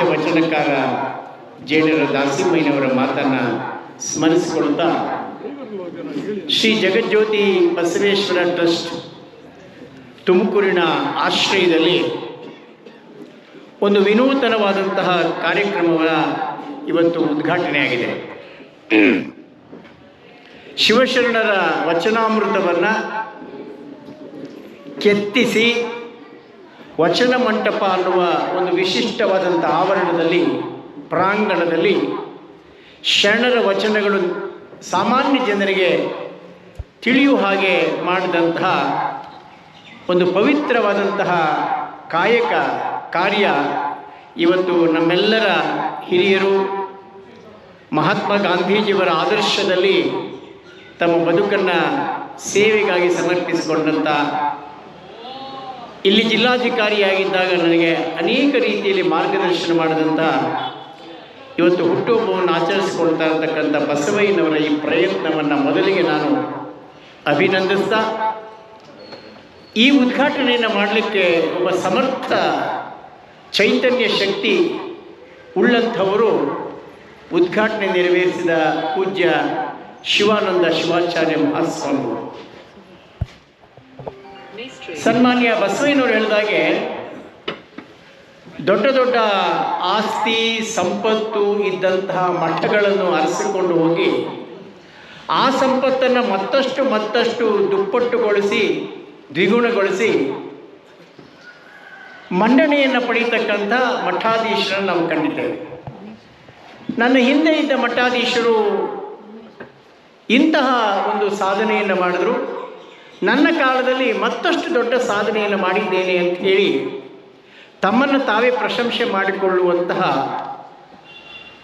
ಆದ್ಯ ವಚನಕಾರ ಜೇಡರ ದಾಸಿಮಯ್ಯನವರ ಮಾತನ್ನ ಸ್ಮರಿಸಿಕೊಳ್ತಾ ಶ್ರೀ ಜಗಜ್ಯೋತಿ ಬಸವೇಶ್ವರ ಟ್ರಸ್ಟ್ ತುಮಕೂರಿನ ಆಶ್ರಯದಲ್ಲಿ ಒಂದು ವಿನೂತನವಾದಂತಹ ಕಾರ್ಯಕ್ರಮಗಳ ಇವತ್ತು ಉದ್ಘಾಟನೆಯಾಗಿದೆ. ಶಿವಶರಣರ ವಚನಾಮೃತವನ್ನು ಕೆತ್ತಿಸಿ ವಚನ ಮಂಟಪ ಅನ್ನುವ ಒಂದು ವಿಶಿಷ್ಟವಾದಂಥ ಆವರಣದಲ್ಲಿ, ಪ್ರಾಂಗಣದಲ್ಲಿ ಶರಣರ ವಚನಗಳು ಸಾಮಾನ್ಯ ಜನರಿಗೆ ತಿಳಿಯುವ ಹಾಗೆ ಮಾಡಿದಂತಹ ಒಂದು ಪವಿತ್ರವಾದಂತಹ ಕಾಯಕ ಕಾರ್ಯ ಇವತ್ತು ನಮ್ಮೆಲ್ಲರ ಹಿರಿಯರು ಮಹಾತ್ಮ ಗಾಂಧೀಜಿಯವರ ಆದರ್ಶದಲ್ಲಿ ತಮ್ಮ ಬದುಕನ್ನು ಸೇವೆಗಾಗಿ ಸಮರ್ಪಿಸಿಕೊಂಡಂಥ ಇಲ್ಲಿ ಜಿಲ್ಲಾಧಿಕಾರಿಯಾಗಿದ್ದಾಗ ನನಗೆ ಅನೇಕ ರೀತಿಯಲ್ಲಿ ಮಾರ್ಗದರ್ಶನ ಮಾಡಿದಂಥ ಇವತ್ತು ಹುಟ್ಟುಹಬ್ಬವನ್ನು ಆಚರಿಸಿಕೊಳ್ತಾ ಇರತಕ್ಕಂಥ ಬಸವಯ್ಯನವರ ಈ ಪ್ರಯತ್ನವನ್ನು ಮೊದಲಿಗೆ ನಾನು ಅಭಿನಂದಿಸ್ತಾ, ಈ ಉದ್ಘಾಟನೆಯನ್ನು ಮಾಡಲಿಕ್ಕೆ ಒಬ್ಬ ಸಮರ್ಥ ಚೈತನ್ಯ ಶಕ್ತಿ ಉಳ್ಳಂಥವರು ಉದ್ಘಾಟನೆ ನೆರವೇರಿಸಿದ ಪೂಜ್ಯ ಶಿವಾನಂದ ಶಿವಾಚಾರ್ಯ ಮಹಾಸ್ವಾಮಿಗಳು ಸನ್ಮಾನ್ಯ ಬಸವಯ್ಯನವರು ಹೇಳಿದಾಗೆ ದೊಡ್ಡ ದೊಡ್ಡ ಆಸ್ತಿ, ಸಂಪತ್ತು ಇದ್ದಂತಹ ಮಠಗಳನ್ನು ಅರಸಿಕೊಂಡು ಹೋಗಿ, ಆ ಸಂಪತ್ತನ್ನು ಮತ್ತಷ್ಟು ಮತ್ತಷ್ಟು ದುಪ್ಪಟ್ಟುಗೊಳಿಸಿ, ದ್ವಿಗುಣಗೊಳಿಸಿ, ಮಂಡನೆಯನ್ನು ಪಡೀತಕ್ಕಂಥ ಮಠಾಧೀಶರನ್ನು ನಾವು ಕಂಡಿದ್ದೇವೆ. ನನ್ನ ಹಿಂದೆ ಇದ್ದ ಮಠಾಧೀಶರು ಇಂತಹ ಒಂದು ಸಾಧನೆಯನ್ನು ಮಾಡಿದ್ರು. ನನ್ನ ಕಾಲದಲ್ಲಿ ಮತ್ತಷ್ಟು ದೊಡ್ಡ ಸಾಧನೆಯನ್ನು ಮಾಡಿದ್ದೇನೆ ಅಂತ ಹೇಳಿ ತಮ್ಮನ್ನು ತಾವೇ ಪ್ರಶಂಸೆ ಮಾಡಿಕೊಳ್ಳುವಂತಹ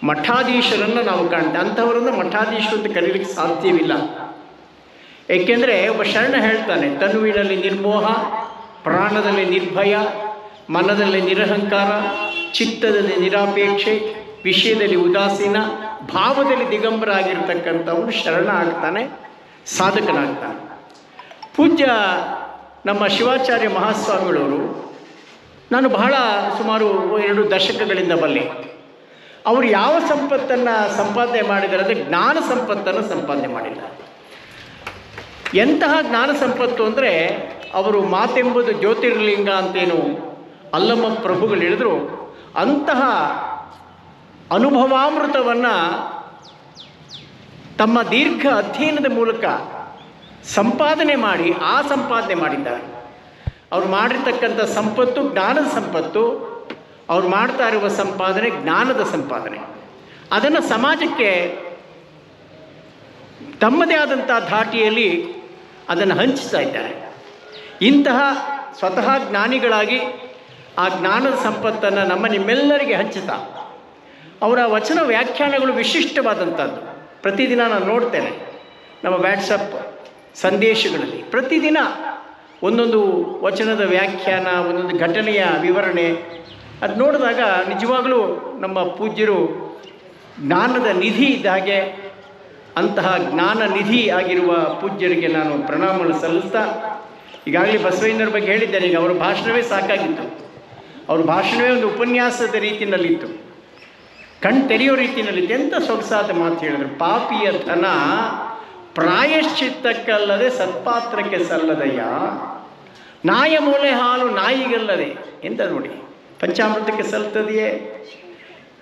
ಮಠಾಧೀಶರನ್ನು ನಾವು ಕಾಣ್ತೇವೆ. ಅಂಥವರನ್ನು ಮಠಾಧೀಶರು ಅಂತ ಕರೀಲಿಕ್ಕೆ ಸಾಧ್ಯವಿಲ್ಲ. ಏಕೆಂದರೆ ಒಬ್ಬ ಶರಣ ಹೇಳ್ತಾನೆ ತನುವಿನಲ್ಲಿ ನಿರ್ಮೋಹ, ಪ್ರಾಣದಲ್ಲಿ ನಿರ್ಭಯ, ಮನದಲ್ಲಿ ನಿರಹಂಕಾರ, ಚಿತ್ತದಲ್ಲಿ ನಿರಾಪೇಕ್ಷೆ, ವಿಷಯದಲ್ಲಿ ಉದಾಸೀನ, ಭಾವದಲ್ಲಿ ದಿಗಂಬರ ಆಗಿರ್ತಕ್ಕಂಥವನು ಶರಣ ಆಗ್ತಾನೆ, ಸಾಧಕನಾಗ್ತಾನೆ. ಪೂಜ್ಯ ನಮ್ಮ ಶಿವಾಚಾರ್ಯ ಮಹಾಸ್ವಾಮಿಗಳವರು ನಾನು ಬಹಳ ಸುಮಾರು ಎರಡು ದಶಕಗಳಿಂದ ಬಲ್ಲೆ. ಅವರು ಯಾವ ಸಂಪತ್ತನ್ನು ಸಂಪಾದನೆ ಮಾಡಿದ್ದಾರೆ ಅಂದರೆ ಜ್ಞಾನ ಸಂಪತ್ತನ್ನು ಸಂಪಾದನೆ ಮಾಡಿದ್ದಾರೆ. ಎಂತಹ ಜ್ಞಾನ ಸಂಪತ್ತು ಅಂದರೆ ಅವರು ಮಾತೆಂಬುದು ಜ್ಯೋತಿರ್ಲಿಂಗ ಅಂತೇನು ಅಲ್ಲಮ್ಮ ಪ್ರಭುಗಳು ಹೇಳಿದ್ರು, ಅಂತಹ ಅನುಭವಾಮೃತವನ್ನು ತಮ್ಮ ದೀರ್ಘ ಅಧ್ಯಯನದ ಮೂಲಕ ಸಂಪಾದನೆ ಮಾಡಿ, ಆ ಸಂಪಾದನೆ ಮಾಡಿದ್ದಾರೆ. ಅವ್ರು ಮಾಡಿರ್ತಕ್ಕಂಥ ಸಂಪತ್ತು ಜ್ಞಾನದ ಸಂಪತ್ತು, ಅವ್ರು ಮಾಡ್ತಾ ಇರುವ ಸಂಪಾದನೆ ಜ್ಞಾನದ ಸಂಪಾದನೆ. ಅದನ್ನು ಸಮಾಜಕ್ಕೆ ತಮ್ಮದೇ ಆದಂಥ ಧಾಟಿಯಲ್ಲಿ ಅದನ್ನು ಹಂಚಿಸ್ತಾ ಇದ್ದಾರೆ. ಇಂತಹ ಸ್ವತಃ ಜ್ಞಾನಿಗಳಾಗಿ ಆ ಜ್ಞಾನದ ಸಂಪತ್ತನ್ನು ನಮ್ಮ ನಿಮ್ಮೆಲ್ಲರಿಗೆ ಹಂಚುತ್ತಾ ಅವರ ವಚನ ವ್ಯಾಖ್ಯಾನಗಳು ವಿಶಿಷ್ಟವಾದಂಥದ್ದು. ಪ್ರತಿದಿನ ನಾನು ನೋಡ್ತೇನೆ ನಮ್ಮ ವ್ಯಾಟ್ಸಪ್ ಸಂದೇಶಗಳಲ್ಲಿ. ಪ್ರತಿದಿನ ಒಂದೊಂದು ವಚನದ ವ್ಯಾಖ್ಯಾನ, ಒಂದೊಂದು ಘಟನೆಯ ವಿವರಣೆ, ಅದು ನೋಡಿದಾಗ ನಿಜವಾಗಲೂ ನಮ್ಮ ಪೂಜ್ಯರು ಜ್ಞಾನದ ನಿಧಿ ಇದ್ದ ಹಾಗೆ ಅಂತಹ ಜ್ಞಾನ ನಿಧಿ ಆಗಿರುವ ಪೂಜ್ಯರಿಗೆ ನಾನು ಪ್ರಣಾಮ ಸಲ್ಲಿಸ್ತಾ, ಈಗಾಗಲೇ ಬಸವೇಂದ್ರ ಬಗ್ಗೆ ಹೇಳಿದ್ದೇನೆ, ಈಗ ಅವರ ಭಾಷಣವೇ ಸಾಕಾಗಿತ್ತು. ಅವ್ರ ಭಾಷಣವೇ ಒಂದು ಉಪನ್ಯಾಸದ ರೀತಿಯಲ್ಲಿತ್ತು. ಕಣ್ ತೆರೆಯೋ ರೀತಿಯಲ್ಲಿತ್ತು. ಎಂಥ ಸೊಗಸಾದ ಮಾತು ಹೇಳಿದ್ರು. ಪಾಪಿಯ ಧನ ಪ್ರಾಯಶ್ಚಿತ್ತಕ್ಕಲ್ಲದೆ ಸತ್ಪಾತ್ರಕ್ಕೆ ಸಲ್ಲದಯ್ಯ. ನಾಯ ಮೂಲೆ ಹಾಲು ನಾಯಿಗಲ್ಲದೆ ಎಂತ ನೋಡಿ. ಪಂಚಾಮೃತಕ್ಕೆ ಸಲ್ತದೆಯೇ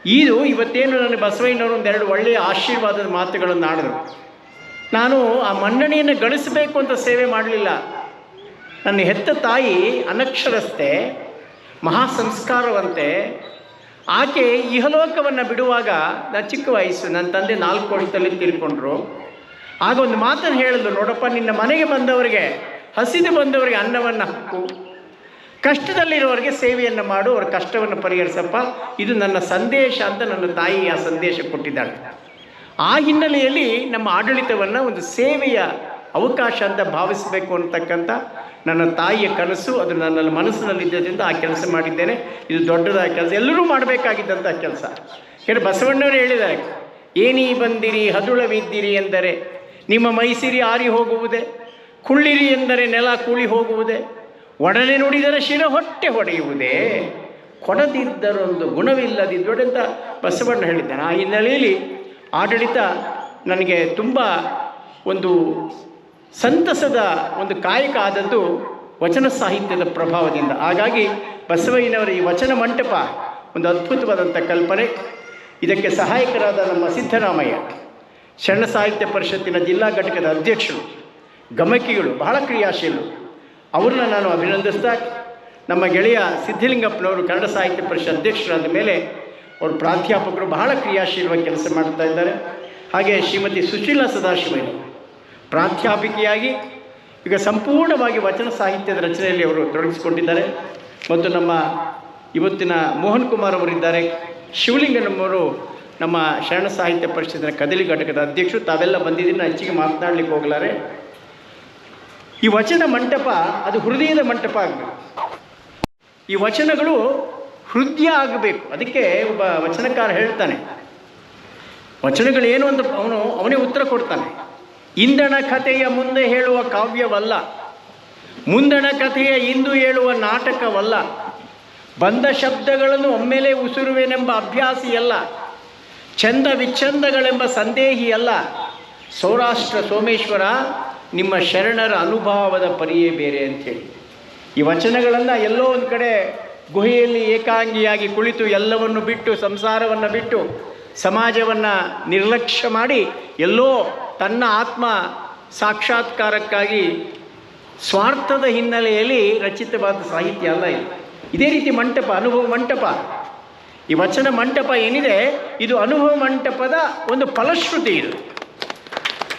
ಇದು ಇವತ್ತೇನು ನನ್ನ ಬಸವಯ್ಯನವರು ಒಂದೆರಡು ಒಳ್ಳೆಯ ಆಶೀರ್ವಾದದ ಮಾತುಗಳನ್ನು ಆಡಿದ್ರು ನಾನು ಆ ಮನ್ನಣೆಯನ್ನು ಗಳಿಸಬೇಕು ಅಂತ ಸೇವೆ ಮಾಡಲಿಲ್ಲ. ನನ್ನ ಹೆತ್ತ ತಾಯಿ ಅನಕ್ಷರಸ್ಥೆ ಮಹಾ ಸಂಸ್ಕಾರವಂತೆ ಆಕೆ ಇಹಲೋಕವನ್ನು ಬಿಡುವಾಗ ನಾನು ಚಿಕ್ಕ ವಯಸ್ಸು, ನನ್ನ ತಂದೆ ನಾಲ್ಕು ವರ್ಷದಲ್ಲಿ ತೀರ್ಕೊಂಡ್ರು. ಆಗ ಒಂದು ಮಾತನ್ನು ಹೇಳಿದ್ರು ನೋಡಪ್ಪ, ನಿನ್ನ ಮನೆಗೆ ಬಂದವರಿಗೆ, ಹಸಿದು ಬಂದವರಿಗೆ ಅನ್ನವನ್ನು ಹಾಕು. ಕಷ್ಟದಲ್ಲಿರುವವರಿಗೆ ಸೇವೆಯನ್ನು ಮಾಡು, ಅವರ ಕಷ್ಟವನ್ನು ಪರಿಹರಿಸಪ್ಪ. ಇದು ನನ್ನ ಸಂದೇಶ ಅಂತ ನನ್ನ ತಾಯಿ ಆ ಸಂದೇಶ ಕೊಟ್ಟಿದ್ದಾಳೆ. ಆ ಹಿನ್ನೆಲೆಯಲ್ಲಿ ನಮ್ಮ ಆಡಳಿತವನ್ನು ಒಂದು ಸೇವೆಯ ಅವಕಾಶ ಅಂತ ಭಾವಿಸಬೇಕು ಅಂತಕ್ಕಂಥ ನನ್ನ ತಾಯಿಯ ಕನಸು, ಅದು ನನ್ನ ಮನಸ್ಸಿನಲ್ಲಿದ್ದರಿಂದ ಆ ಕೆಲಸ ಮಾಡಿದ್ದೇನೆ. ಇದು ದೊಡ್ಡದಾದ ಕೆಲಸ. ಎಲ್ಲರೂ ಮಾಡಬೇಕಾಗಿದ್ದಂಥ ಕೆಲಸ. ಯಾಕಂದರೆ ಬಸವಣ್ಣವರು ಹೇಳಿದ್ದಾರೆ, ಏನೀ ಬಂದಿರಿ ಹದುಳವಿದ್ದೀರಿ ಎಂದರೆ ನಿಮ್ಮ ಮೈಸಿರಿ ಆರಿ ಹೋಗುವುದೇ? ಕುಳ್ಳಿರಿ ಎಂದರೆ ನೆಲ ಕೂಳಿ ಹೋಗುವುದೇ? ಒಡನೆ ನುಡಿದರೆ ಶಿರ ಹೊಟ್ಟೆ ಹೊಡೆಯುವುದೇ? ಕೊಡದಿದ್ದರೊಂದು ಗುಣವಿಲ್ಲದಿದ್ದೊಡೆಂತ ಬಸವಣ್ಣ ಹೇಳಿದ್ದಾನೆ. ಆ ಹಿನ್ನೆಲೆಯಲ್ಲಿ ಆಡಳಿತ ನನಗೆ ತುಂಬ ಒಂದು ಸಂತಸದ ಒಂದು ಕಾಯಕ ಆದದ್ದು ವಚನ ಸಾಹಿತ್ಯದ ಪ್ರಭಾವದಿಂದ. ಹಾಗಾಗಿ ಬಸವಯ್ಯನವರ ಈ ವಚನ ಮಂಟಪ ಒಂದು ಅದ್ಭುತವಾದಂಥ ಕಲ್ಪನೆ. ಇದಕ್ಕೆ ಸಹಾಯಕರಾದ ನಮ್ಮ ಸಿದ್ದರಾಮಯ್ಯ. ಶರಣ ಸಾಹಿತ್ಯ ಪರಿಷತ್ತಿನ ಜಿಲ್ಲಾ ಘಟಕದ ಅಧ್ಯಕ್ಷರು, ಗಮಕಿಗಳು, ಬಹಳ ಕ್ರಿಯಾಶೀಲರು. ಅವ್ರನ್ನ ನಾನು ಅಭಿನಂದಿಸ್ತಾ ನಮ್ಮ ಗೆಳೆಯ ಸಿದ್ಧಲಿಂಗಪ್ಪನವರು ಕನ್ನಡ ಸಾಹಿತ್ಯ ಪರಿಷತ್ ಅಧ್ಯಕ್ಷರಾದ ಮೇಲೆ ಅವರು ಪ್ರಾಧ್ಯಾಪಕರು ಬಹಳ ಕ್ರಿಯಾಶೀಲವಾಗಿ ಕೆಲಸ ಮಾಡ್ತಾ ಇದ್ದಾರೆ. ಹಾಗೆ ಶ್ರೀಮತಿ ಸುಶೀಲಾ ಸದಾಶಿವಯ್ಯ ಪ್ರಾಧ್ಯಾಪಿಕೆಯಾಗಿ ಈಗ ಸಂಪೂರ್ಣವಾಗಿ ವಚನ ಸಾಹಿತ್ಯದ ರಚನೆಯಲ್ಲಿ ಅವರು ತೊಡಗಿಸಿಕೊಂಡಿದ್ದಾರೆ. ಮತ್ತು ನಮ್ಮ ಇವತ್ತಿನ ಮೋಹನ್ ಕುಮಾರ್ ಅವರಿದ್ದಾರೆ. ಶಿವಲಿಂಗನವರು ನಮ್ಮ ಶರಣ ಸಾಹಿತ್ಯ ಪರಿಷತ್ತಿನ ಕದಲಿ ಘಟಕದ ಅಧ್ಯಕ್ಷರು ತಾವೆಲ್ಲ ಬಂದಿದ್ದೀನಿ ಹೆಚ್ಚಿಗೆ ಮಾತನಾಡಲಿಕ್ಕೆ ಹೋಗಲಾರೆ. ಈ ವಚನ ಮಂಟಪ, ಅದು ಹೃದಯದ ಮಂಟಪ ಆಗಬೇಕು. ಈ ವಚನಗಳು ಹೃದಯ ಆಗಬೇಕು. ಅದಕ್ಕೆ ಒಬ್ಬ ವಚನಕಾರ ಹೇಳ್ತಾನೆ. ವಚನಗಳು ಏನು ಅಂತ ಅವನು, ಅವನೇ ಉತ್ತರ ಕೊಡ್ತಾನೆ. ಇಂದಣ ಕಥೆಯ ಮುಂದೆ ಹೇಳುವ ಕಾವ್ಯವಲ್ಲ. ಮುಂದಣ ಕಥೆಯ ಇಂದು ಹೇಳುವ ನಾಟಕವಲ್ಲ. ಬಂದ ಶಬ್ದಗಳನ್ನು ಒಮ್ಮೆಲೆ ಉಸುರುವೆನೆಂಬ ಅಭ್ಯಾಸಿಯಲ್ಲ. ಚಂದ ವಿಚ್ಛಂದಗಳೆಂಬ ಸಂದೇಹಿಯಲ್ಲ ಸೌರಾಷ್ಟ್ರ ಸೋಮೇಶ್ವರ ನಿಮ್ಮ ಶರಣರ ಅನುಭವದ ಪರಿಯೇ ಬೇರೆ ಅಂಥೇಳಿ ಈ ವಚನಗಳನ್ನು ಎಲ್ಲೋ ಒಂದು ಕಡೆ ಗುಹೆಯಲ್ಲಿ ಏಕಾಂಗಿಯಾಗಿ ಕುಳಿತು ಎಲ್ಲವನ್ನು ಬಿಟ್ಟು, ಸಂಸಾರವನ್ನು ಬಿಟ್ಟು, ಸಮಾಜವನ್ನು ನಿರ್ಲಕ್ಷ್ಯ ಮಾಡಿ ಎಲ್ಲೋ ತನ್ನ ಆತ್ಮ ಸಾಕ್ಷಾತ್ಕಾರಕ್ಕಾಗಿ ಸ್ವಾರ್ಥದ ಹಿನ್ನೆಲೆಯಲ್ಲಿ ರಚಿತವಾದ ಸಾಹಿತ್ಯ ಅಲ್ಲ ಇದು. ಇದೇ ರೀತಿ ಮಂಟಪ, ಅನುಭವ ಮಂಟಪ. ಈ ವಚನ ಮಂಟಪ ಏನಿದೆ? ಇದು ಅನುಭವ ಮಂಟಪದ ಒಂದು ಫಲಶ್ರುತಿ ಇದು.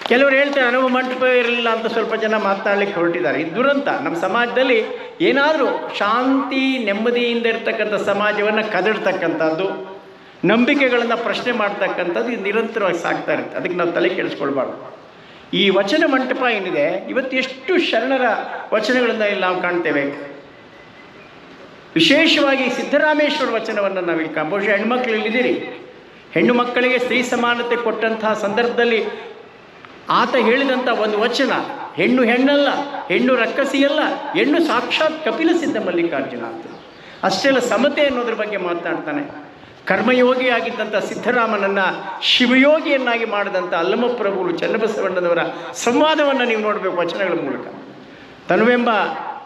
ಕೆಲವರು ಹೇಳ್ತಾರೆ, ಅನುಭವ ಮಂಟಪ ಇರಲಿಲ್ಲ ಅಂತ ಸ್ವಲ್ಪ ಜನ ಮಾತನಾಡಲಿಕ್ಕೆ ಹೊರಟಿದ್ದಾರೆ. ಇದು ದುರಂತ. ನಮ್ಮ ಸಮಾಜದಲ್ಲಿ ಏನಾದರೂ ಶಾಂತಿ, ನೆಮ್ಮದಿಯಿಂದ ಇರ್ತಕ್ಕಂಥ ಸಮಾಜವನ್ನು ಕದಡ್ತಕ್ಕಂಥದ್ದು, ನಂಬಿಕೆಗಳನ್ನು ಪ್ರಶ್ನೆ ಮಾಡ್ತಕ್ಕಂಥದ್ದು ಇದು ನಿರಂತರವಾಗಿ ಸಾಗ್ತಾ ಇರುತ್ತೆ. ಅದಕ್ಕೆ ನಾವು ತಲೆ ಕೆಡಿಸ್ಕೊಳ್ಬಾರ್ದು. ಈ ವಚನ ಮಂಟಪ ಏನಿದೆ? ಇವತ್ತು ಎಷ್ಟು ಶರಣರ ವಚನಗಳನ್ನು ಇಲ್ಲಿ ನಾವು ಕಾಣ್ತೇವೆ. ವಿಶೇಷವಾಗಿ ಸಿದ್ದರಾಮೇಶ್ವರ ವಚನವನ್ನು ನಾವು ಬಹುಶಃ ಹೆಣ್ಮಕ್ಳು ಇಲ್ಲಿದ್ದೀರಿ. ಹೆಣ್ಣು ಮಕ್ಕಳಿಗೆ ಸ್ತ್ರೀ ಸಮಾನತೆ ಕೊಟ್ಟಂತಹ ಸಂದರ್ಭದಲ್ಲಿ ಆತ ಹೇಳಿದಂಥ ಒಂದು ವಚನ, ಹೆಣ್ಣು ಹೆಣ್ಣಲ್ಲ, ಹೆಣ್ಣು ರಕ್ಕಸಿಯಲ್ಲ, ಹೆಣ್ಣು ಸಾಕ್ಷಾತ್ ಕಪಿಲ ಸಿದ್ಧ ಮಲ್ಲಿಕಾರ್ಜುನ ಅಂತ. ಅಷ್ಟೆಲ್ಲ ಸಮತೆ ಅನ್ನೋದ್ರ ಬಗ್ಗೆ ಮಾತನಾಡ್ತಾನೆ ಕರ್ಮಯೋಗಿಯಾಗಿದ್ದಂಥ ಸಿದ್ದರಾಮನನ್ನು ಶಿವಯೋಗಿಯನ್ನಾಗಿ ಮಾಡಿದಂಥ ಅಲ್ಲಮಪ್ರಭುಗಳು ಚನ್ನಬಸವಣ್ಣನವರ ಸಂವಾದವನ್ನು ನೀವು ನೋಡಬೇಕು ವಚನಗಳ ಮೂಲಕ. ತನುವೆಂಬ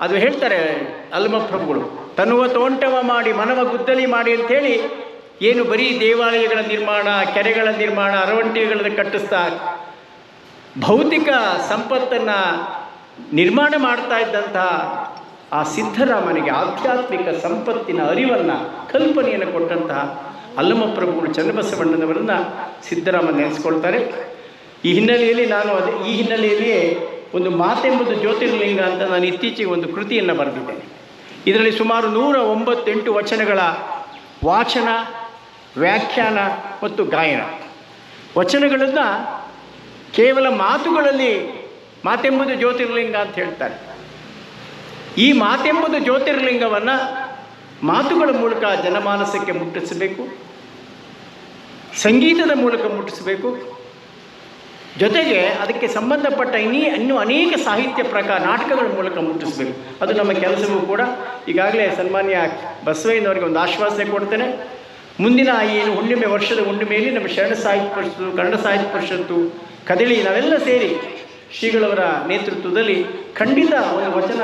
ಅದು ಹೇಳ್ತಾರೆ ಅಲ್ಲಮಪ್ರಭುಗಳು ತನುವ ತೋಂಟವ ಮಾಡಿ ಮನವ ಗುದ್ದಲಿ ಮಾಡಿ ಅಂಥೇಳಿ ಏನು ಬರೀ ದೇವಾಲಯಗಳ ನಿರ್ಮಾಣ, ಕೆರೆಗಳ ನಿರ್ಮಾಣ, ಅರವಂಟಿಗಳನ್ನು ಕಟ್ಟಿಸ್ತಾ ಭೌತಿಕ ಸಂಪತ್ತನ್ನು ನಿರ್ಮಾಣ ಮಾಡ್ತಾ ಇದ್ದಂತಹ ಆ ಸಿದ್ಧರಾಮನಿಗೆ ಆಧ್ಯಾತ್ಮಿಕ ಸಂಪತ್ತಿನ ಅರಿವನ್ನು ಕಲ್ಪನೆಯನ್ನು ಕೊಟ್ಟಂತಹ ಅಲ್ಲಮಪ್ರಭುಗಳು ಚನ್ನಬಸವಣ್ಣನವರನ್ನು ಸಿದ್ದರಾಮ ನೆನೆಸ್ಕೊಳ್ತಾರೆ. ಈ ಹಿನ್ನೆಲೆಯಲ್ಲಿ ನಾನು ಅದೇ ಈ ಹಿನ್ನೆಲೆಯಲ್ಲಿಯೇ ಒಂದು ಮಾತೆಂಬುದು ಜ್ಯೋತಿರ್ಲಿಂಗ ಅಂತ ನಾನು ಇತ್ತೀಚೆಗೆ ಒಂದು ಕೃತಿಯನ್ನು ಬರೆದಿದ್ದೇನೆ. ಇದರಲ್ಲಿ ಸುಮಾರು ನೂರ ಒಂಬತ್ತೆಂಟು ವಚನಗಳ ವಾಚನ, ವ್ಯಾಖ್ಯಾನ ಮತ್ತು ಗಾಯನ. ವಚನಗಳನ್ನು ಕೇವಲ ಮಾತುಗಳಲ್ಲಿ, ಮಾತೆಂಬುದು ಜ್ಯೋತಿರ್ಲಿಂಗ ಅಂತ ಹೇಳ್ತಾರೆ. ಈ ಮಾತೆಂಬುದು ಜ್ಯೋತಿರ್ಲಿಂಗವನ್ನು ಮಾತುಗಳ ಮೂಲಕ ಜನಮಾನಸಕ್ಕೆ ಮುಟ್ಟಿಸಬೇಕು, ಸಂಗೀತದ ಮೂಲಕ ಮುಟ್ಟಿಸಬೇಕು ಜೊತೆಗೆ ಅದಕ್ಕೆ ಸಂಬಂಧಪಟ್ಟ ಇನ್ನೀ ಇನ್ನೂ ಅನೇಕ ಸಾಹಿತ್ಯ ಪ್ರಕಾರ ನಾಟಕಗಳ ಮೂಲಕ ಮುಟ್ಟಿಸಬೇಕು. ಅದು ನಮ್ಮ ಕೆಲಸವೂ ಕೂಡ. ಈಗಾಗಲೇ ಸನ್ಮಾನ್ಯ ಬಸವಯ್ಯನವರಿಗೆ ಒಂದು ಆಶ್ವಾಸನೆ ಕೊಡ್ತೇನೆ. ಮುಂದಿನ ಏನು ಹುಣ್ಣಿಮೆ ವರ್ಷದ ಹುಣ್ಣಿಮೆಯಲ್ಲಿ ನಮ್ಮ ಶರಣ ಸಾಹಿತ್ಯ ಪರಿಷತ್ತು, ಕನ್ನಡ ಸಾಹಿತ್ಯ ಪರಿಷತ್ತು, ಕದಳಿ ನಾವೆಲ್ಲ ಸೇರಿ ಶ್ರೀಗಳವರ ನೇತೃತ್ವದಲ್ಲಿ ಖಂಡಿತ ಒಂದು ವಚನ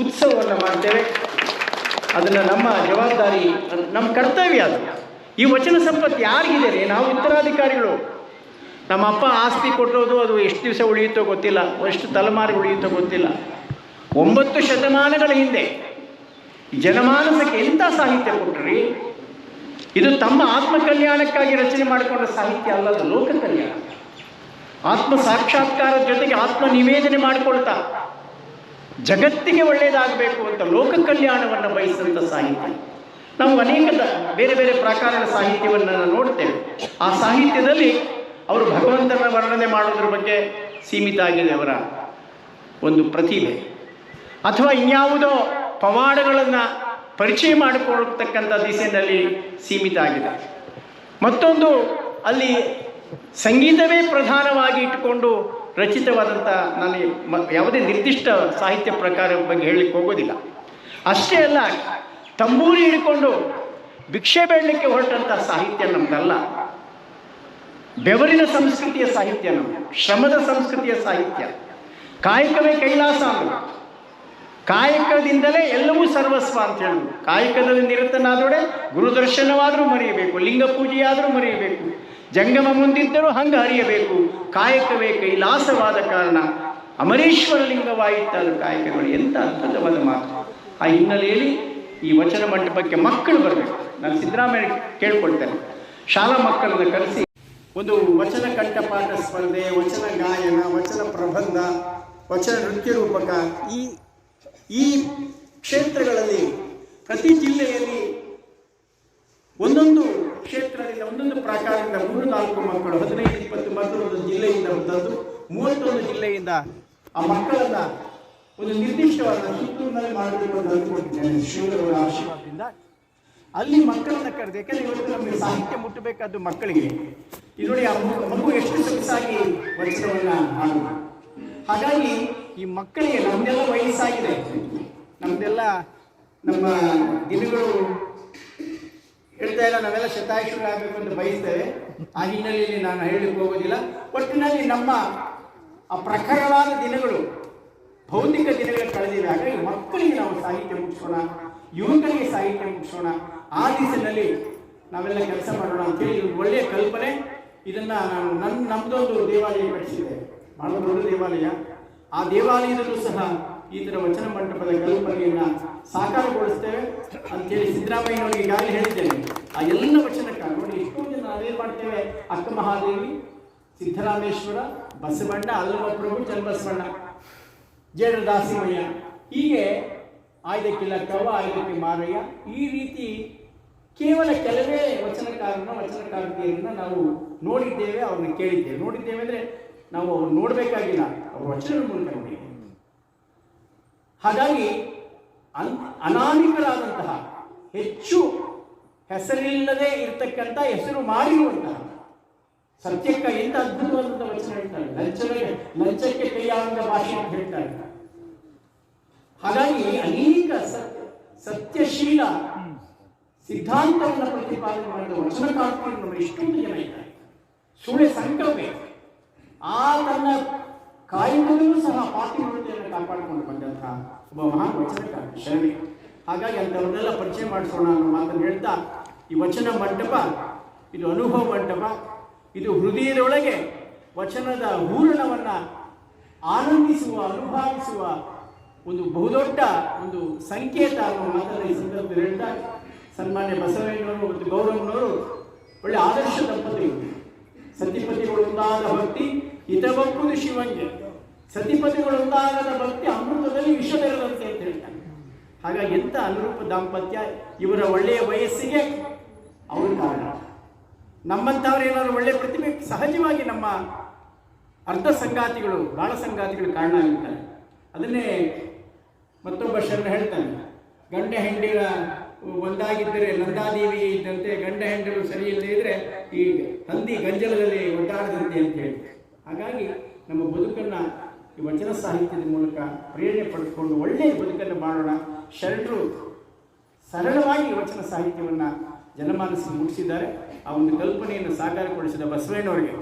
ಉತ್ಸವವನ್ನು ಮಾಡ್ತೇವೆ. ಅದನ್ನು ನಮ್ಮ ಜವಾಬ್ದಾರಿ ನಮ್ಮ ಕರ್ತವ್ಯ ಅದು. ಈ ವಚನ ಸಂಪತ್ತು ಯಾರಿಗಿದೆ ನಾವು ಉತ್ತರಾಧಿಕಾರಿಗಳು. ನಮ್ಮ ಅಪ್ಪ ಆಸ್ತಿ ಕೊಟ್ಟೋದು ಅದು ಎಷ್ಟು ದಿವಸ ಉಳಿಯುತ್ತೋ ಗೊತ್ತಿಲ್ಲ ಎಷ್ಟು ತಲೆಮಾರಿ ಉಳಿಯುತ್ತೋ ಗೊತ್ತಿಲ್ಲ. ಒಂಬತ್ತು ಶತಮಾನಗಳ ಹಿಂದೆ ಜನಮಾನಸಕ್ಕೆ ಎಂಥ ಸಾಹಿತ್ಯ ಕೊಟ್ಟರಿ ಇದು ತಮ್ಮ ಆತ್ಮ ಕಲ್ಯಾಣಕ್ಕಾಗಿ ರಚನೆ ಮಾಡಿಕೊಂಡ ಸಾಹಿತ್ಯ ಅಲ್ಲ, ಅದು ಲೋಕ ಕಲ್ಯಾಣ ಆತ್ಮ ಸಾಕ್ಷಾತ್ಕಾರದ ಜೊತೆಗೆ ಆತ್ಮ ನಿವೇದನೆ ಮಾಡಿಕೊಳ್ತಾ ಜಗತ್ತಿಗೆ ಒಳ್ಳೆಯದಾಗಬೇಕು ಅಂತ ಲೋಕ ಕಲ್ಯಾಣವನ್ನು ಬಯಸಿದಂಥ ಸಾಹಿತ್ಯ. ನಾವು ಅನೇಕ ಬೇರೆ ಬೇರೆ ಪ್ರಕಾರದ ಸಾಹಿತ್ಯವನ್ನು ನೋಡ್ತೇವೆ. ಆ ಸಾಹಿತ್ಯದಲ್ಲಿ ಅವರು ಭಗವಂತನ ವರ್ಣನೆ ಮಾಡೋದ್ರ ಬಗ್ಗೆ ಸೀಮಿತ ಆಗಿದೆ ಅವರ ಒಂದು ಪ್ರತಿಭೆ. ಅಥವಾ ಇನ್ಯಾವುದೋ ಪವಾಡಗಳನ್ನು ಪರಿಚಯ ಮಾಡಿಕೊಳ್ತಕ್ಕಂಥ ದಿಸೆಯಲ್ಲಿ ಸೀಮಿತ ಆಗಿದೆ ಮತ್ತೊಂದು ಅಲ್ಲಿ ಸಂಗೀತವೇ ಪ್ರಧಾನವಾಗಿ ಇಟ್ಟುಕೊಂಡು ರಚಿತವಾದಂಥ ನಾನು ಯಾವುದೇ ನಿರ್ದಿಷ್ಟ ಸಾಹಿತ್ಯ ಪ್ರಕಾರ ಬಗ್ಗೆ ಹೇಳಲಿಕ್ಕೆ ಹೋಗೋದಿಲ್ಲ. ಅಷ್ಟೇ ಅಲ್ಲ, ತಂಬೂರಿ ಹಿಡ್ಕೊಂಡು ಭಿಕ್ಷೆ ಬೇಡಲಿಕ್ಕೆ ಹೊರಟಂಥ ಸಾಹಿತ್ಯ ನಮ್ದಲ್ಲ. ಬೆವರಿನ ಸಂಸ್ಕೃತಿಯ ಸಾಹಿತ್ಯ ನಮ್ಮ ಶ್ರಮದ ಸಂಸ್ಕೃತಿಯ ಸಾಹಿತ್ಯ. ಕಾಯಕವೇ ಕೈಲಾಸ ಅಂದರು ಕಾಯಕದಿಂದಲೇ ಎಲ್ಲವೂ ಸರ್ವಸ್ವ ಅಂತ ಹೇಳುದು. ಕಾಯಕದಲ್ಲಿ ನಿರತನಾದೊಡೆ ಗುರುದರ್ಶನವಾದರೂ ಮರೆಯಬೇಕು, ಲಿಂಗ ಪೂಜೆಯಾದರೂ ಮರೆಯಬೇಕು, ಜಂಗಮ ಮುಂದಿದ್ದರೂ ಹಂಗ ಹರಿಯಬೇಕು. ಕಾಯಕವೇ ಕೈಲಾಸವಾದ ಕಾರಣ ಅಮರೇಶ್ವರ ಲಿಂಗವಾಯಿತಾದ ಕಾಯಕಗಳು ಎಂತ ಅದ್ಭುತವಾದ ಮಾತು. ಆ ಹಿನ್ನೆಲೆಯಲ್ಲಿ ಈ ವಚನ ಮಂಟಪಕ್ಕೆ ಮಕ್ಕಳು ಬರಬೇಕು. ನಾನು ಸಿದ್ದರಾಮಯ್ಯ ಕೇಳ್ಕೊಳ್ತೇನೆ. ಶಾಲಾ ಮಕ್ಕಳನ್ನು ಕರೆಸಿ. ಒಂದು ವಚನ ಕಂಠಪಾಠ ಸ್ಪರ್ಧೆ, ವಚನ ಗಾಯನ, ವಚನ ಪ್ರಬಂಧ, ವಚನ ನೃತ್ಯ ರೂಪಕ ಈ ಈ ಕ್ಷೇತ್ರಗಳಲ್ಲಿ ಪ್ರತಿ ಜಿಲ್ಲೆಯಲ್ಲಿ ಒಂದೊಂದು ಕ್ಷೇತ್ರದಿಂದ ಒಂದೊಂದು ಪ್ರಕಾರದಿಂದ ಮೂರು, ನಾಲ್ಕು ಮಕ್ಕಳು, ಹದಿನೈದು, ಇಪ್ಪತ್ತು ಮಕ್ಕಳು ಒಂದು ಜಿಲ್ಲೆಯಿಂದ ಬಂದದ್ದು. ಮೂವತ್ತೊಂದು ಜಿಲ್ಲೆಯಿಂದ ಆ ಮಕ್ಕಳನ್ನ ಒಂದು ನಿರ್ದಿಷ್ಟವಾದ ಸುತ್ತೂರಿನಲ್ಲಿ ಮಾಡಬೇಕು ಅಂತ ಅಂದ್ಕೊಂಡಿದ್ದೇನೆ ಆಶೀರ್ವಾದದಿಂದ ಅಲ್ಲಿ ಮಕ್ಕಳನ್ನ ಕರೆದು, ಯಾಕಂದ್ರೆ ಇವತ್ತು ನಮಗೆ ಸಾಹಿತ್ಯ ಮುಟ್ಟಬೇಕಾದ್ದು ಮಕ್ಕಳಿಗೆ. ಇದು ನೋಡಿ ಮಗು- ಎಷ್ಟು ಸೊಗಸಾಗಿ ವಚನವನ್ನ ಹಾಡುವುದು ಹಾಗಾಗಿ ಈ ಮಕ್ಕಳಿಗೆ ನಮ್ದೆಲ್ಲ ವಯಸ್ಸಾಗಿದೆ. ನಮ್ದೆಲ್ಲ ನಮ್ಮ ದಿನಗಳು ಹೇಳ್ತಾ ಇಲ್ಲ, ನಾವೆಲ್ಲ ಶತಾಯುಷರಾಗಬೇಕು ಅಂತ ಬಯಸ್ತೇವೆ. ಆ ಹಿನ್ನೆಲೆಯಲ್ಲಿ ನಾನು ಹೇಳಲಿಕ್ಕೆ ಹೋಗೋದಿಲ್ಲ. ಒಟ್ಟಿನಲ್ಲಿ ನಮ್ಮ ಆ ಪ್ರಖರವಾದ ದಿನಗಳು, ಭೌತಿಕ ದಿನಗಳು ಕಳೆದಿವೆ ಹಾಗಾಗಿ ಮಕ್ಕಳಿಗೆ ನಾವು ಸಾಹಿತ್ಯ ಮುಗಿಸೋಣ ಯುವಕರಿಗೆ ಸಾಹಿತ್ಯ ಮುಗಿಸೋಣ. ಆ ದಿಸೆಯಲ್ಲಿ ನಾವೆಲ್ಲ ಕೆಲಸ ಮಾಡೋಣ ಅಂತೇಳಿ ಇದು ಒಳ್ಳೆಯ ಕಲ್ಪನೆ ಇದನ್ನ ನಾನು ನನ್ನ ನಮ್ದೊಂದು ದೇವಾಲಯ ಕಟ್ಟಿಸಿದೆ. ಬಹಳ ದೊಡ್ಡ ದೇವಾಲಯ. ಆ ದೇವಾಲಯದಲ್ಲೂ ಸಹ ಈ ಥರ ವಚನ ಮಂಟಪದ ಕಲ್ಪನೆಯನ್ನ ಸಾಕಾರಗೊಳಿಸ್ತೇವೆ ಅಂತೇಳಿ ಸಿದ್ದರಾಮಯ್ಯನವರಿಗೆ ಈಗಾಗಲೇ ಹೇಳಿದ್ದೇನೆ. ಆ ಎಲ್ಲ ವಚನಕಾರ ನೋಡಿ ಎಷ್ಟೋ ಜನ ನಾವೇನು ಮಾಡ್ತೇವೆ? ಅಕ್ಕ ಮಹಾದೇವಿ, ಸಿದ್ದರಾಮೇಶ್ವರ, ಬಸವಣ್ಣ ಅಲ್ಲಮ ಪ್ರಭು ಚನ್ನಬಸವಣ್ಣ ಜೇಡ ದಾಸಿಮಯ್ಯ ಹೀಗೆ ಆಯ್ದಕ್ಕಿಲ್ಲ ಕವ ಆಯ್ದಕ್ಕೆ ಮಾರಯ್ಯ. ಈ ರೀತಿ ಕೇವಲ ಕೆಲವೇ ವಚನಕಾರನ ವಚನಕಾರತಿಯರನ್ನ ನಾವು ನೋಡಿದ್ದೇವೆ, ಅವ್ರನ್ನ ಕೇಳಿದ್ದೇವೆ. ನೋಡಿದ್ದೇವೆ ಅಂದ್ರೆ ನಾವು ಅವ್ರು ನೋಡಬೇಕಾಗಿಲ್ಲ, ಅವ್ರ ವಚನದ ಮೂಲಕ ನೋಡಿದ್ದೇವೆ. ಹಾಗಾಗಿ ಅನ್, ಅನಾಮಿಕರಾದಂತಹ, ಹೆಚ್ಚು ಹೆಸರಿಲ್ಲದೆ ಇರತಕ್ಕಂಥ, ಹೆಸರು ಮಾಡಿರುವಂತಹ ಸತ್ಯಕ್ಕ ಎಂತ ಅದ್ಭುತವಾದಂಥ ವಚನ ಹೇಳ್ತಾರೆ? ಲಂಚಕ್ಕೆ ಲಂಚಕ್ಕೆ ಕೈಯಾದ ಭಾಷೆ ಹೇಳ್ತಾರೆ. ಹಾಗಾಗಿ ಅನೇಕ ಸತ್ಯ ಸತ್ಯಶೀಲ ಸಿದ್ಧಾಂತವನ್ನು ಪ್ರತಿಪಾದನೆ ಮಾಡಿದ ವಚನಕಾರರು ನಮ್ಮ ಎಷ್ಟೊಂದು ಜನ ಇದ್ದಾರೆ. ಸುಳ್ಳೆ ಸಂಕಲ್ಪೆ ಆ ತನ್ನ ಕಾಯುವುದಲ್ಲೂ ಸಹ ಪಾತಿವ್ರತೆಯನ್ನು ಕಾಪಾಡಿಕೊಂಡು ಬಂದಂತಹ ಒಬ್ಬ ಮಹಾನ್ ವಚನಕಾರ ಹಾಗಾಗಿ ಅಂಥವ್ರನ್ನೆಲ್ಲ ಪರಿಚಯ ಮಾಡಿಸೋಣ ಅನ್ನೋ ಮಾತನ್ನು ಹೇಳ್ತಾ, ಈ ವಚನ ಮಂಟಪ, ಇದು ಅನುಭವ ಮಂಟಪ, ಇದು ಹೃದಯದೊಳಗೆ ವಚನದ ಹೂರಣವನ್ನು ಆನಂದಿಸುವ, ಅನುಭವಿಸುವ ಒಂದು ಬಹುದೊಡ್ಡ ಒಂದು ಸಂಕೇತ ಅನ್ನೋ ಮಾತನ್ನು ಈ ಸಂದರ್ಭದಲ್ಲಿ ಹೇಳ್ತಾ ಸನ್ಮಾನ್ಯ ಬಸವಣ್ಣನವರು ಮತ್ತು ಗೌರವನವರು ಒಳ್ಳೆ ಆದರ್ಶ ದಂಪತಿ. ಸತಿಪತಿಗಳು ಒಂದಾದ ಭಕ್ತಿ, ಹಿತವಪ್ಪುದು ಶಿವಂಗೆ ಸತಿಪತಿಗಳು ಒಂದಾಗದ ಭಕ್ತಿ ಅಮೃತದಲ್ಲಿ ವಿಷವಿರದಂತೆ ಅಂತ ಹೇಳ್ತಾರೆ. ಹಾಗಾಗಿ ಎಂಥ ಅನುರೂಪ ದಾಂಪತ್ಯ ಇವರ ಒಳ್ಳೆಯ ವಯಸ್ಸಿಗೆ ಅವರು ಕಾರಣ. ನಮ್ಮಂಥವ್ರು ಏನಾದ್ರು ಒಳ್ಳೆಯ ಪ್ರತಿಭೆ ಸಹಜವಾಗಿ ನಮ್ಮ ಅರ್ಧ ಸಂಗಾತಿಗಳು ಬಾಳ ಸಂಗಾತಿಗಳು ಕಾರಣ ಆಗಿರ್ತಾರೆ ಅದನ್ನೇ ಮತ್ತೊಬ್ಬ ಶರಣ ಹೇಳ್ತಾನೆ, ಗಂಡ ಹೆಂಡಿರ ಒಂದಾಗಿದ್ದರೆ ನಂದಾದೇವಿ ಇದ್ದಂತೆ ಗಂಡ ಹೆಂಡರು ಸರಿ ಇಲ್ಲದೆ ಇದ್ರೆ ಈ ಹಂದಿ ಗಂಜಲದಲ್ಲಿ ಒದ್ದಾಡದಂತೆ ಅಂತ ಹೇಳಿ. ಹಾಗಾಗಿ ನಮ್ಮ ಬದುಕನ್ನ ಈ ವಚನ ಸಾಹಿತ್ಯದ ಮೂಲಕ ಪ್ರೇರಣೆ ಪಡೆದುಕೊಂಡು ಒಳ್ಳೆಯ ಬದುಕನ್ನು ಮಾಡೋಣ. ಶರಣರು ಸರಳವಾಗಿ ವಚನ ಸಾಹಿತ್ಯವನ್ನು ಜನಮಾನಸಿ ಮೂಡಿಸಿದ್ದಾರೆ ಆ ಒಂದು ಕಲ್ಪನೆಯನ್ನು ಸಾಕಾರಗೊಳಿಸಿದ ಬಸವಣ್ಣವರಿಗೆ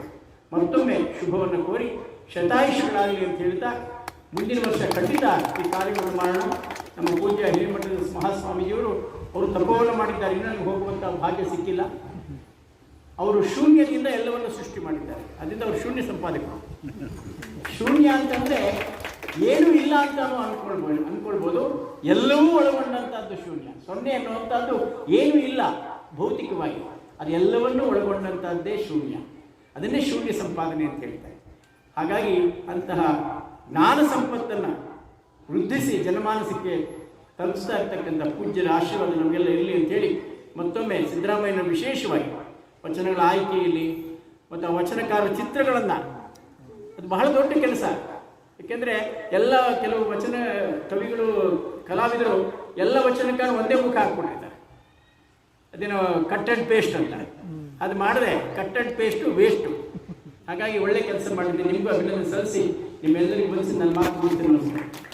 ಮತ್ತೊಮ್ಮೆ ಶುಭವನ್ನು ಕೋರಿ ಶತಾಯುಷಗಳಾಗಲಿ ಅಂತ ಹೇಳ್ತಾ ಮುಂದಿನ ವರ್ಷ ಖಂಡಿತ ಈ ಕಾರ್ಯಕ್ರಮ ಮಾಡೋಣ. ನಮ್ಮ ಪೂಜ್ಯ ಹಿರೇಮಠದ ಮಹಾಸ್ವಾಮೀಜಿಯವರು, ಅವರು ತಪೋವನ್ನು ಮಾಡಿದ್ದಾರೆ. ಇನ್ನೂ ನನಗೆ ಹೋಗುವಂಥ ಭಾಗ್ಯ ಸಿಕ್ಕಿಲ್ಲ. ಅವರು ಶೂನ್ಯದಿಂದ ಎಲ್ಲವನ್ನು ಸೃಷ್ಟಿ ಮಾಡಿದ್ದಾರೆ. ಅದರಿಂದ ಅವರು ಶೂನ್ಯ ಸಂಪಾದಕರು. ಶೂನ್ಯ ಅಂತಂದ್ರೆ ಏನೂ ಇಲ್ಲ ಅಂತ ಅನ್ಕೊಳ್ಬೋದು ಅನ್ಕೊಳ್ಬೋದು. ಎಲ್ಲವೂ ಒಳಗೊಂಡಂತಹದ್ದು ಶೂನ್ಯ. ಸೊನ್ನೆ ಅನ್ನುವಂಥದ್ದು ಏನೂ ಇಲ್ಲ, ಭೌತಿಕವಾಗಿ. ಅದೆಲ್ಲವನ್ನೂ ಒಳಗೊಂಡಂತಹದ್ದೇ ಶೂನ್ಯ. ಅದನ್ನೇ ಶೂನ್ಯ ಸಂಪಾದನೆ ಅಂತ ಹೇಳ್ತಾರೆ. ಹಾಗಾಗಿ ಅಂತಹ ಜ್ಞಾನ ಸಂಪತ್ತನ್ನು ವೃದ್ಧಿಸಿ ಜನಮಾನಸಕ್ಕೆ ತಲುಪಿಸ್ತಾ ಇರ್ತಕ್ಕಂಥ ಪೂಜ್ಯರ ಆಶೀರ್ವಾದ ನಮಗೆಲ್ಲ ಇರಲಿ ಅಂತೇಳಿ ಮತ್ತೊಮ್ಮೆ ಸಿದ್ದರಾಮಯ್ಯನ ವಿಶೇಷವಾಗಿ ವಚನಗಳ ಆಯ್ಕೆಯಲ್ಲಿ ಮತ್ತು ಆ ವಚನಕಾರ ಚಿತ್ರಗಳನ್ನು ಅದು ಬಹಳ ದೊಡ್ಡ ಕೆಲಸ. ಏಕೆಂದರೆ ಎಲ್ಲ ಕೆಲವು ವಚನ ಕವಿಗಳು, ಕಲಾವಿದರು ಎಲ್ಲ ವಚನಕಾರ ಒಂದೇ ಮುಖ ಹಾಕ್ಕೊಂಡಿದ್ದಾರೆ ಅದೇನೋ ಕಟ್ ಆ್ಯಂಡ್ ಪೇಸ್ಟ್ ಅಂತ. ಅದು ಮಾಡಿದೆ ಕಟ್ ಆ್ಯಂಡ್ ಪೇಸ್ಟು ವೇಸ್ಟು ಹಾಗಾಗಿ ಒಳ್ಳೆ ಕೆಲಸ ಮಾಡಿದ್ದೀನಿ ನಿಮಗೂ ಅಭಿನಂದನೆ ಸಲ್ಲಿಸಿ. ನಿಮ್ಮೆಲ್ಲರಿಗೂ ಬಂದು ನನ್ನ ಮಾತು ಮುಗಿಸ್ತೀನಿ ನಮಸ್ಕಾರ